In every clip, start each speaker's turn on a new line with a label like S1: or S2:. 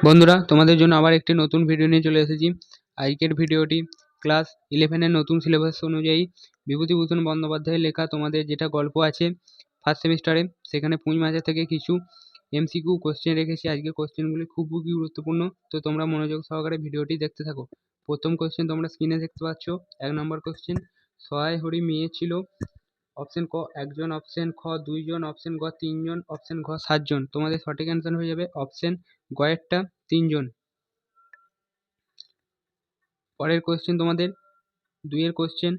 S1: বন্ধুরা, তোমাদের জন্য আবার একটি নতুন ভিডিও নিয়ে চলে এসেছি। আজকের ভিডিওটি ক্লাস ইলেভেনের নতুন সিলেবাস অনুযায়ী বিভূতিভূষণ বন্দ্যোপাধ্যায়ের লেখা। তোমাদের যেটা গল্প আছে ফার্স্ট সেমিস্টারে সেখানে পুঁই মাঝে থেকে কিছু এমসিকিউ কোশ্চেন রেখেছি। আজকের কোশ্চেনগুলি খুবই গুরুত্বপূর্ণ, তো তোমরা মনোযোগ সহকারে ভিডিওটি দেখতে থাকো। প্রথম কোশ্চেন তোমরা স্ক্রিনে দেখতে পাচ্ছ, এক নম্বর কোশ্চেন সহায় হরি মেয়ে ছিল অপশন ক, একজন অপশন খ, দুইজন অপশন গ, তিনজন অপশন ঘ সাতজন। তোমাদের সঠিক অ্যান্সার হয়ে যাবে অপশন গয়েরটা তিনজন। পরের কোশ্চেন তোমাদের। দুইয়ের কোশ্চেন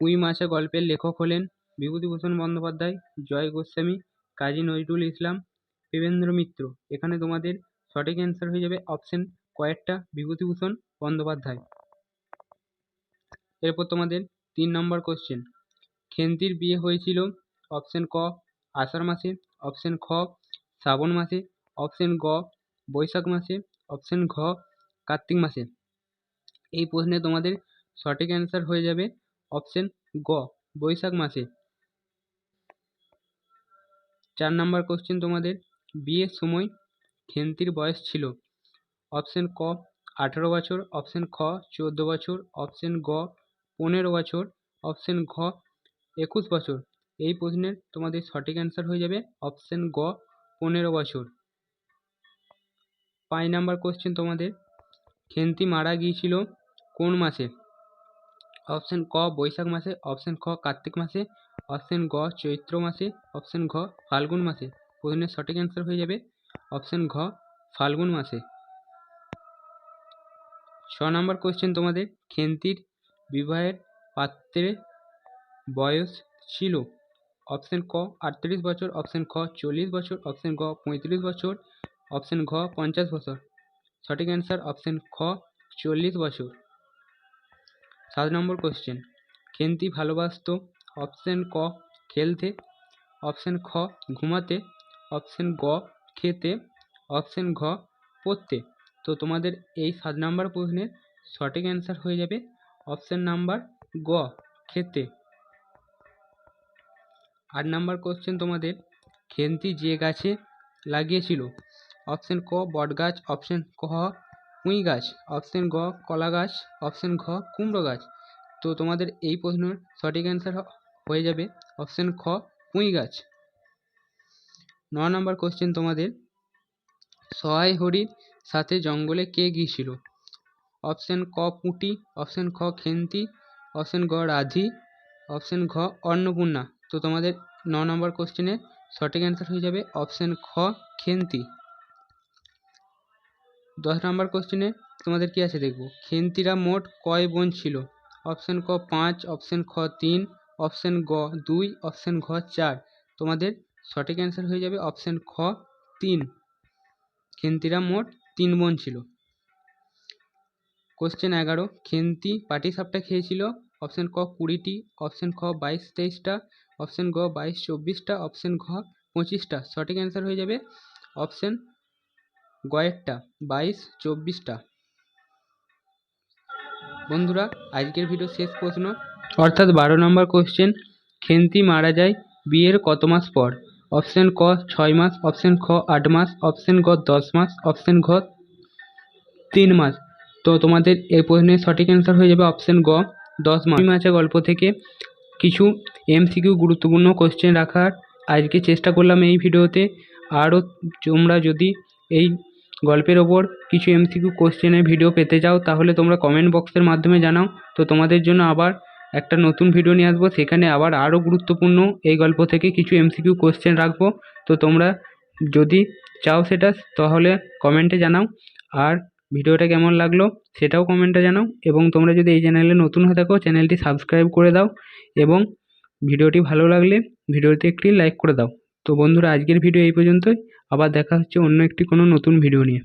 S1: পুঁই মাছা গল্পের লেখক হলেন বিভূতিভূষণ বন্দ্যোপাধ্যায়, জয় গোস্বামী, কাজী নজরুল ইসলাম দেবেন্দ্র মিত্র। এখানে তোমাদের সঠিক অ্যান্সার হয়ে যাবে অপশন কয়েকটা বিভূতিভূষণ বন্দ্যোপাধ্যায়। এরপর তোমাদের তিন নম্বর কোশ্চেন খেন্তির বিয়ে হয়েছিল। অপশন ক, আষাঢ় মাসে। অপশন খ, শ্রাবণ মাসে। অপশন গ, বৈশাখ মাসে। অপশন ঘ, কার্তিক মাসে। এই প্রশ্নে তোমাদের সঠিক অ্যান্সার হয়ে যাবে। অপশন গ, বৈশাখ মাসে। চার নাম্বার কোশ্চেন তোমাদের। বিয়ের সময় খেন্তির বয়স ছিল। অপশন ক, আঠেরো বছর। অপশন খ, চোদ্দ বছর। অপশন গ, পনেরো বছর। অপশন ঘ একুশ বছর। এই প্রশ্নের তোমাদের সঠিক অ্যান্সার হয়ে যাবে অপশান গ, পনেরো বছর। পাঁচ নাম্বার কোশ্চেন তোমাদের। খেন্তি মারা গিয়েছিল কোন মাসে? অপশান ক, বৈশাখ মাসে অপশান খ, কার্তিক মাসে অপশান গ, চৈত্র মাসে অপশান ঘ ফাল্গুন মাসে। প্রশ্নের সঠিক অ্যান্সার হয়ে যাবে অপশান ঘ ফাল্গুন মাসে। ছ নম্বর কোশ্চেন তোমাদের, খেন্তির বিবাহের পাত্রের বয়স ছিল অপশন ক, আটত্রিশ বছর অপশন খ, চল্লিশ বছর অপশন গ, পঁয়ত্রিশ বছর অপশন ঘ, পঞ্চাশ বছর। সঠিক অ্যান্সার অপশন খ, চল্লিশ বছর। সাত নম্বর কোশ্চেন খেন্তি ভালোবাসত অপশন ক, খেলতে অপশন খ, ঘুমাতে অপশন গ, খেতে অপশন ঘ, পড়তে। তো তোমাদের এই সাত নম্বর প্রশ্নের সঠিক অ্যান্সার হয়ে যাবে। অপশন নাম্বার গ, খেতে। আট নাম্বার কোশ্চেন তোমাদের। খেন্তি যে গাছে লাগিয়েছিল অপশন ক বট গাছ অপশন ক পুঁই গাছ অপশন গ কলা গাছ অপশন ঘ কুমড়ো গাছ। তো তোমাদের এই প্রশ্নের সঠিক অ্যান্সার হয়ে যাবে অপশন খ পুঁই গাছ। ন নম্বর কোশ্চেন তোমাদের, সহায় হরির সাথে জঙ্গলে কে গিয়েছিল? অপশন ক পুঁটি অপশন খ খেন্তি অপশন গ রাধি অপশন ঘ অন্নপূর্ণা। তো তোমাদের ন নম্বর কোশ্চেনের সঠিক অ্যান্সার হয়ে যাবে অপশন খ, খেন্তি। দশ নম্বর কোশ্চেনে তোমাদের কী আছে দেখব? খেন্তিরা মোট কয় বোন ছিল? অপশন ক পাঁচ অপশন খ তিন অপশন গ দুই অপশন ঘ চার। তোমাদের সঠিক অ্যান্সার হয়ে যাবে অপশন খ তিন। খেন্তিরা মোট তিন বোন ছিল। কোশ্চেন এগারো, খেন্তি পাটিসাপটা খেয়েছিল? অপশন ক কুড়িটি অপশন খ বাইশ তেইশটা অপশন গ বাইশ চব্বিশটা, অপশন ঘ পঁচিশটা। সঠিক অ্যান্সার হয়ে যাবে অপশন গয়েরটা, বাইশ চব্বিশটা। বন্ধুরা, আজকের ভিডিও শেষ প্রশ্ন। অর্থাৎ বারো নম্বর কোশ্চেন খেন্তি মারা যায় বিয়ের কত মাস পর? অপশন ক ছয় মাস, অপশন খ আট মাস, অপশন গ দশ মাস, অপশন ঘ তিন মাস। তো তোমাদের এই প্রশ্নের সঠিক অ্যান্সার হয়ে যাবে অপশন গ দশ মাস। মাসে গল্প থেকে কিছু এমসিকিউ গুরুত্বপূর্ণ কোশ্চেন রাখার আজকে চেষ্টা করলাম এই ভিডিওতে। আরও তোমরা যদি এই গল্পের ওপর কিছু এমসিকিউ কোশ্চেনের ভিডিও পেতে চাও, তাহলে তোমরা কমেন্ট বক্সের মাধ্যমে জানাও। তো তোমাদের জন্য আবার একটা নতুন ভিডিও নিয়ে আসব। সেখানে আবার আরও গুরুত্বপূর্ণ এই গল্প থেকে কিছু এমসিকিউ কোশ্চেন রাখব। তো তোমরা যদি চাও সেটা, তাহলে কমেন্টে জানাও। আর ভিডিওটা কেমন লাগল সেটাও কমেন্টে জানাও এবং তোমরা যদি এই চ্যানেলে নতুন হয়ে থাকো, চ্যানেলটি সাবস্ক্রাইব করে দাও এবং ভিডিওটি ভালো লাগলে ভিডিওতে একটি লাইক করে দাও। তো বন্ধুরা, আজকের ভিডিও এই পর্যন্তই। আবার দেখা হচ্ছে অন্য একটি কোনো নতুন ভিডিও নিয়ে।